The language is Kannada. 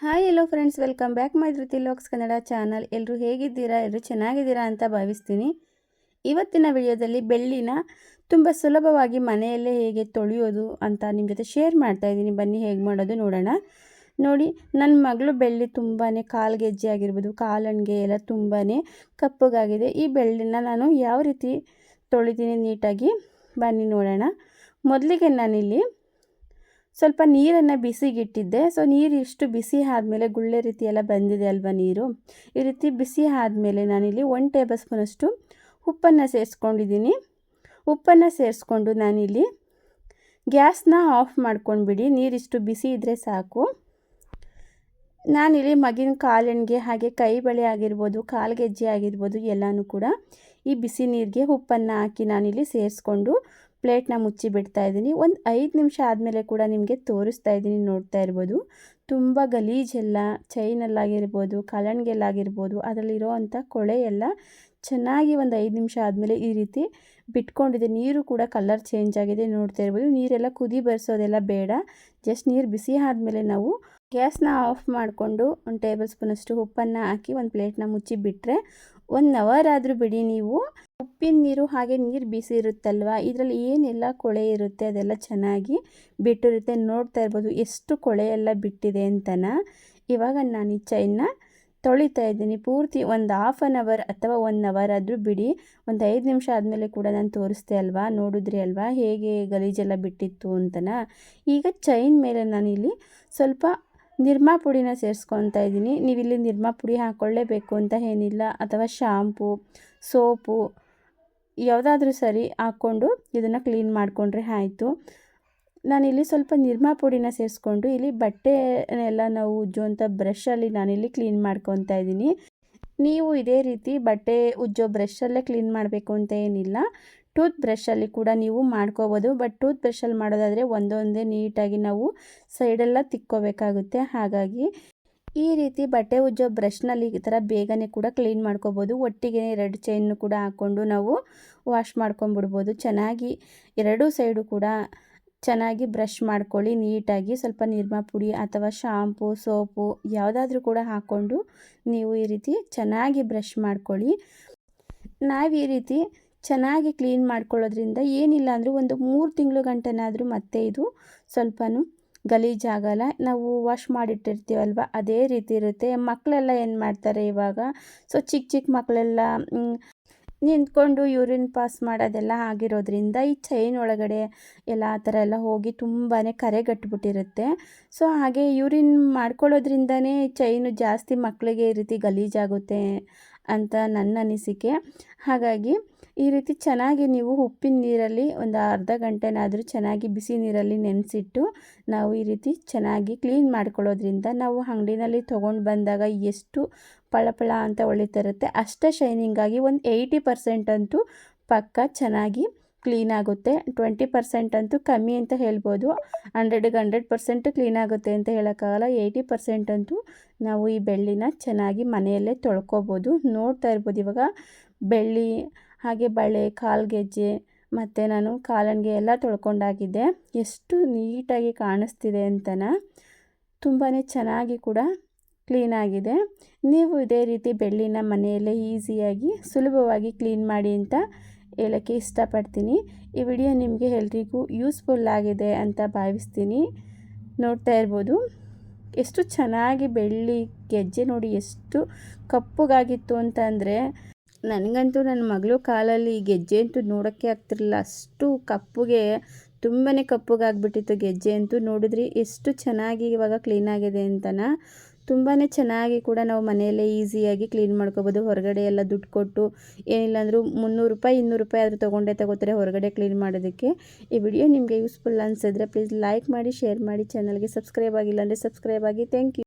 Hi hello friends welcome back my Dhruti Kannada channel ಎಲ್ಲರೂ ಹೇಗಿದ್ದೀರಾ? ಎಲ್ಲರೂ ಚೆನ್ನಾಗಿದ್ದೀರಾ ಅಂತ ಭಾವಿಸ್ತೀನಿ. ಇವತ್ತಿನ ವಿಡಿಯೋದಲ್ಲಿ ಬೆಳ್ಳಿನ ತುಂಬ ಸುಲಭವಾಗಿ ಮನೆಯಲ್ಲೇ ಹೇಗೆ ತೊಳೆಯೋದು ಅಂತ ನಿಮ್ಮ ಜೊತೆ ಶೇರ್ ಮಾಡ್ತಾ ಇದ್ದೀನಿ. ಬನ್ನಿ, ಹೇಗೆ ಮಾಡೋದು ನೋಡೋಣ. ನೋಡಿ ನನ್ನ ಮಗಳು ಬೆಳ್ಳಿ ತುಂಬಾ ಕಾಲು ಗೆಜ್ಜೆ ಆಗಿರ್ಬೋದು, ಕಾಲಣಿಗೆ ಎಲ್ಲ ತುಂಬಾ ಕಪ್ಪಗಾಗಿದೆ. ಈ ಬೆಳ್ಳಿನ ನಾನು ಯಾವ ರೀತಿ ತೊಳಿತೀನಿ ನೀಟಾಗಿ ಬನ್ನಿ ನೋಡೋಣ. ಮೊದಲಿಗೆ ನಾನಿಲ್ಲಿ ಸ್ವಲ್ಪ ನೀರನ್ನು ಬಿಸಿಗಿಟ್ಟಿದ್ದೆ. ಸೊ ನೀರು ಇಷ್ಟು ಬಿಸಿ ಆದಮೇಲೆ ಗುಳ್ಳೆ ರೀತಿ ಎಲ್ಲ ಬಂದಿದೆ ಅಲ್ವಾ ನೀರು? ಈ ರೀತಿ ಬಿಸಿ ಆದಮೇಲೆ ನಾನಿಲ್ಲಿ ಒನ್ ಟೇಬಲ್ ಸ್ಪೂನಷ್ಟು ಉಪ್ಪನ್ನು ಸೇರಿಸ್ಕೊಂಡಿದ್ದೀನಿ. ಉಪ್ಪನ್ನು ಸೇರಿಸ್ಕೊಂಡು ನಾನಿಲ್ಲಿ ಗ್ಯಾಸ್ನ ಆಫ್ ಮಾಡ್ಕೊಂಡ್ಬಿಡಿ. ನೀರಿಷ್ಟು ಬಿಸಿ ಇದ್ದರೆ ಸಾಕು. ನಾನಿಲ್ಲಿ ಮಗಿನ ಕಾಲೆಣ್ಗೆ ಹಾಗೆ ಕೈ ಬಳೆ ಆಗಿರ್ಬೋದು ಕಾಲ್ಗೆಜ್ಜೆ ಆಗಿರ್ಬೋದು ಎಲ್ಲನೂ ಕೂಡ ಈ ಬಿಸಿ ನೀರಿಗೆ ಉಪ್ಪನ್ನು ಹಾಕಿ ನಾನಿಲ್ಲಿ ಸೇರಿಸ್ಕೊಂಡು ಪ್ಲೇಟ್ನ ಮುಚ್ಚಿ ಬಿಡ್ತಾ ಇದ್ದೀನಿ. ಒಂದು ಐದು ನಿಮಿಷ ಆದಮೇಲೆ ಕೂಡ ನಿಮಗೆ ತೋರಿಸ್ತಾ ಇದ್ದೀನಿ, ನೋಡ್ತಾ ಇರ್ಬೋದು. ತುಂಬ ಗಲೀಜೆಲ್ಲ, ಚೈನಲ್ಲಾಗಿರ್ಬೋದು ಕಲಣ್ಗೆಲ್ಲಾಗಿರ್ಬೋದು ಅದರಲ್ಲಿರೋ ಅಂಥ ಕೊಳೆ ಎಲ್ಲ ಚೆನ್ನಾಗಿ ಒಂದು ಐದು ನಿಮಿಷ ಆದಮೇಲೆ ಈ ರೀತಿ ಬಿಟ್ಕೊಂಡಿದೆ. ನೀರು ಕೂಡ ಕಲರ್ ಚೇಂಜ್ ಆಗಿದೆ, ನೋಡ್ತಾ ಇರ್ಬೋದು. ನೀರೆಲ್ಲ ಕುದಿ ಬರೆಸೋದೆಲ್ಲ ಬೇಡ. ಜಸ್ಟ್ ನೀರು ಬಿಸಿ ಆದಮೇಲೆ ನಾವು ಗ್ಯಾಸ್ನ ಆಫ್ ಮಾಡಿಕೊಂಡು ಒಂದು ಟೇಬಲ್ ಸ್ಪೂನಷ್ಟು ಉಪ್ಪನ್ನು ಹಾಕಿ ಒಂದು ಪ್ಲೇಟ್ನ ಮುಚ್ಚಿ ಬಿಟ್ಟರೆ ಒನ್ ಅವರ್ ಆದರೂ ಬಿಡಿ ನೀವು. ಉಪ್ಪಿನ ನೀರು ಹಾಗೆ ನೀರು ಬಿಸಿ ಇರುತ್ತಲ್ವ? ಇದರಲ್ಲಿ ಏನೆಲ್ಲ ಕೊಳೆ ಇರುತ್ತೆ ಅದೆಲ್ಲ ಚೆನ್ನಾಗಿ ಬಿಟ್ಟಿರುತ್ತೆ. ನೋಡ್ತಾ ಇರ್ಬೋದು ಎಷ್ಟು ಕೊಳೆ ಎಲ್ಲ ಬಿಟ್ಟಿದೆ ಅಂತನ. ಇವಾಗ ನಾನು ಈ ಚೈನ ತೊಳಿತಾ ಇದ್ದೀನಿ. ಪೂರ್ತಿ ಒಂದು ಹಾಫ್ ಆನ್ ಅವರ್ ಅಥವಾ ಒನ್ ಅವರ್ ಆದರೂ ಬಿಡಿ. ಒಂದು ಐದು ನಿಮಿಷ ಆದಮೇಲೆ ಕೂಡ ನಾನು ತೋರಿಸ್ದೆ ಅಲ್ವಾ? ನೋಡಿದ್ರಿ ಅಲ್ವಾ? ಹೇಗೆ ಗಲೀಜೆಲ್ಲ ಬಿಟ್ಟಿತ್ತು ಅಂತನ. ಈಗ ಚೈನ್ ಮೇಲೆ ನಾನಿಲ್ಲಿ ಸ್ವಲ್ಪ ನಿರ್ಮಾ ಪುಡಿನ ಸೇರಿಸ್ಕೊತಾ ಇದ್ದೀನಿ. ನೀವಿಲ್ಲಿ ನಿರ್ಮಾ ಪುಡಿ ಹಾಕ್ಕೊಳ್ಳೇಬೇಕು ಅಂತ ಏನಿಲ್ಲ. ಅಥವಾ ಶಾಂಪು, ಸೋಪು, ಯಾವುದಾದ್ರೂ ಸರಿ ಹಾಕ್ಕೊಂಡು ಇದನ್ನು ಕ್ಲೀನ್ ಮಾಡಿಕೊಂಡ್ರೆ ಆಯಿತು. ನಾನಿಲ್ಲಿ ಸ್ವಲ್ಪ ನಿರ್ಮಾ ಪುಡಿನ ಸೇರಿಸ್ಕೊಂಡು ಇಲ್ಲಿ ಬಟ್ಟೆನೆಲ್ಲ ನಾವು ಉಜ್ಜುವಂಥ ಬ್ರಷಲ್ಲಿ ನಾನಿಲ್ಲಿ ಕ್ಲೀನ್ ಮಾಡ್ಕೊತಾ ಇದ್ದೀನಿ. ನೀವು ಇದೇ ರೀತಿ ಬಟ್ಟೆ ಉಜ್ಜೋ ಬ್ರಷಲ್ಲೇ ಕ್ಲೀನ್ ಮಾಡಬೇಕು ಅಂತ ಏನಿಲ್ಲ. ಟೂತ್ ಬ್ರಷಲ್ಲಿ ಕೂಡ ನೀವು ಮಾಡ್ಕೋಬೋದು. ಬಟ್ ಟೂತ್ ಬ್ರಷಲ್ಲಿ ಮಾಡೋದಾದರೆ ಒಂದೊಂದೇ ನೀಟಾಗಿ ನಾವು ಸೈಡೆಲ್ಲ ತಿಕ್ಕೋಬೇಕಾಗುತ್ತೆ. ಹಾಗಾಗಿ ಈ ರೀತಿ ಬಟ್ಟೆ ಉಜ್ಜೋ ಬ್ರಷ್ನಲ್ಲಿ ಈ ಥರ ಬೇಗನೆ ಕೂಡ ಕ್ಲೀನ್ ಮಾಡ್ಕೋಬೋದು. ಒಟ್ಟಿಗೆ ಎರಡು ಚೈನ್ ಕೂಡ ಹಾಕ್ಕೊಂಡು ನಾವು ವಾಶ್ ಮಾಡ್ಕೊಂಬಿಡ್ಬೋದು. ಚೆನ್ನಾಗಿ ಎರಡೂ ಸೈಡು ಕೂಡ ಚೆನ್ನಾಗಿ ಬ್ರಷ್ ಮಾಡ್ಕೊಳ್ಳಿ. ನೀಟಾಗಿ ಸ್ವಲ್ಪ ನಿರ್ಮಾ ಪುಡಿ ಅಥವಾ ಶಾಂಪು, ಸೋಪು ಯಾವುದಾದ್ರೂ ಕೂಡ ಹಾಕ್ಕೊಂಡು ನೀವು ಈ ರೀತಿ ಚೆನ್ನಾಗಿ ಬ್ರಷ್ ಮಾಡ್ಕೊಳ್ಳಿ. ನಾವು ಈ ರೀತಿ ಚೆನ್ನಾಗಿ ಕ್ಲೀನ್ ಮಾಡ್ಕೊಳ್ಳೋದ್ರಿಂದ ಏನಿಲ್ಲ ಅಂದರೂ ಒಂದು ಮೂರು ತಿಂಗಳು ಗಂಟೆನಾದರೂ ಮತ್ತೆ ಇದು ಸ್ವಲ್ಪನೂ ಗಲೀಜಾಗಲ್ಲ ನಾವು ವಾಶ್ ಮಾಡಿಟ್ಟಿರ್ತೀವಲ್ವ? ಅದೇ ರೀತಿ ಇರುತ್ತೆ. ಮಕ್ಕಳೆಲ್ಲ ಏನು ಮಾಡ್ತಾರೆ ಇವಾಗ? ಸೊ ಚಿಕ್ಕ ಚಿಕ್ಕ ಮಕ್ಕಳೆಲ್ಲ ನಿಂತ್ಕೊಂಡು ಯೂರಿನ್ ಪಾಸ್ ಮಾಡೋದೆಲ್ಲ ಆಗಿರೋದ್ರಿಂದ ಈ ಚೈನ್ ಒಳಗಡೆ ಎಲ್ಲ ಆ ಥರ ಎಲ್ಲ ಹೋಗಿ ತುಂಬಾ ಕರೆಗಟ್ಟಿಬಿಟ್ಟಿರುತ್ತೆ ಸೊ ಹಾಗೆ ಯೂರಿನ್ ಮಾಡ್ಕೊಳ್ಳೋದ್ರಿಂದನೇ ಚೈನು ಜಾಸ್ತಿ ಮಕ್ಕಳಿಗೆ ಈ ರೀತಿ ಗಲೀಜಾಗುತ್ತೆ ಅಂತ ನನ್ನ ಅನಿಸಿಕೆ. ಹಾಗಾಗಿ ಈ ರೀತಿ ಚೆನ್ನಾಗಿ ನೀವು ಉಪ್ಪಿನ ನೀರಲ್ಲಿ ಒಂದು ಅರ್ಧ ಗಂಟೆನಾದರೂ ಚೆನ್ನಾಗಿ ಬಿಸಿ ನೀರಲ್ಲಿ ನೆನೆಸಿಟ್ಟು ನಾವು ಈ ರೀತಿ ಚೆನ್ನಾಗಿ ಕ್ಲೀನ್ ಮಾಡ್ಕೊಳ್ಳೋದ್ರಿಂದ ನಾವು ಅಂಗಡಿನಲ್ಲಿ ತೊಗೊಂಡು ಬಂದಾಗ ಎಷ್ಟು ಪಳಪಳ ಅಂತ ಹೊಳಿತಿರುತ್ತೆ ಅಷ್ಟೇ ಶೈನಿಂಗಾಗಿ ಒಂದು ಏಯ್ಟಿ ಪರ್ಸೆಂಟ್ ಅಂತೂ ಪಕ್ಕ ಚೆನ್ನಾಗಿ ಕ್ಲೀನ್ ಆಗುತ್ತೆ. ಟ್ವೆಂಟಿ ಪರ್ಸೆಂಟ್ ಅಂತೂ ಕಮ್ಮಿ ಅಂತ ಹೇಳ್ಬೋದು. ಹಂಡ್ರೆಡ್ಗೆ ಹಂಡ್ರೆಡ್ ಪರ್ಸೆಂಟ್ ಕ್ಲೀನ್ ಆಗುತ್ತೆ ಅಂತ ಹೇಳೋಕ್ಕಾಗಲ್ಲ. ಏಯ್ಟಿ ಪರ್ಸೆಂಟ್ ಅಂತೂ ನಾವು ಈ ಬೆಳ್ಳಿನ ಚೆನ್ನಾಗಿ ಮನೆಯಲ್ಲೇ ತೊಳ್ಕೊಬೋದು. ನೋಡ್ತಾ ಇರ್ಬೋದು ಇವಾಗ ಬೆಳ್ಳಿ, ಹಾಗೆ ಬಳೆ, ಕಾಲ್ಗೆಜ್ಜೆ, ಮತ್ತು ನಾನು ಕಾಲಣಿಗೆ ಎಲ್ಲ ತೊಳ್ಕೊಂಡಾಗಿದ್ದೆ ಎಷ್ಟು ನೀಟಾಗಿ ಕಾಣಿಸ್ತಿದೆ ಅಂತನ ತುಂಬಾ ಚೆನ್ನಾಗಿ ಕೂಡ ಕ್ಲೀನಾಗಿದೆ ನೀವು ಇದೇ ರೀತಿ ಬೆಳ್ಳಿನ ಮನೆಯಲ್ಲೇ ಈಸಿಯಾಗಿ ಸುಲಭವಾಗಿ ಕ್ಲೀನ್ ಮಾಡಿ ಅಂತ ಹೇಳೋಕ್ಕೆ ಇಷ್ಟಪಡ್ತೀನಿ. ಈ ವಿಡಿಯೋ ನಿಮಗೆ ಎಲ್ರಿಗೂ ಯೂಸ್ಫುಲ್ ಆಗಿದೆ ಅಂತ ಭಾವಿಸ್ತೀನಿ. ನೋಡ್ತಾ ಇರ್ಬೋದು. ಎಷ್ಟು ಚೆನ್ನಾಗಿ ಬೆಳ್ಳಿ ಗೆಜ್ಜೆ ನೋಡಿ ಎಷ್ಟು ಕಪ್ಪುಗಾಗಿತ್ತು ಅಂತ ಅಂದರೆ, ನನಗಂತೂ ನನ್ನ ಮಗಳು ಕಾಲಲ್ಲಿ ಗೆಜ್ಜೆ ಅಂತೂ ನೋಡೋಕ್ಕೆ ಆಗ್ತಿರಲಿಲ್ಲ. ಅಷ್ಟು ಕಪ್ಪುಗೆ ತುಂಬಾ ಕಪ್ಪುಗಾಗ್ಬಿಟ್ಟಿತ್ತು ಗೆಜ್ಜೆ ಅಂತೂ ನೋಡಿದ್ರಿ ಎಷ್ಟು ಚೆನ್ನಾಗಿ ಇವಾಗ ಕ್ಲೀನಾಗಿದೆ ಅಂತನ. ತುಂಬಾ ಚೆನ್ನಾಗಿ ಕೂಡ ನಾವು ಮನೆಯಲ್ಲೇ ಈಸಿಯಾಗಿ ಕ್ಲೀನ್ ಮಾಡ್ಕೋಬೋದು. ಹೊರಗಡೆ ಎಲ್ಲ ದುಡ್ಡು ಕೊಟ್ಟು ಏನಿಲ್ಲ ಅಂದರೂ ಮುನ್ನೂರು ರೂಪಾಯಿ, ಇನ್ನೂರು ರೂಪಾಯಿ ಆದರೂ ತೊಗೊಂಡೇ ತಗೋತಾರೆ ಹೊರಗಡೆ ಕ್ಲೀನ್ ಮಾಡೋದಕ್ಕೆ. ಈ ವಿಡಿಯೋ ನಿಮಗೆ ಯೂಸ್ಫುಲ್ ಅನಿಸಿದ್ರೆ ಪ್ಲೀಸ್ ಲೈಕ್ ಮಾಡಿ ಶೇರ್ ಮಾಡಿ ಚಾನಲ್ಗೆ ಸಬ್ಸ್ಕ್ರೈಬ್ ಆಗಿಲ್ಲ ಅಂದರೆ ಸಬ್ಸ್ಕ್ರೈಬ್ ಆಗಿ. Thank you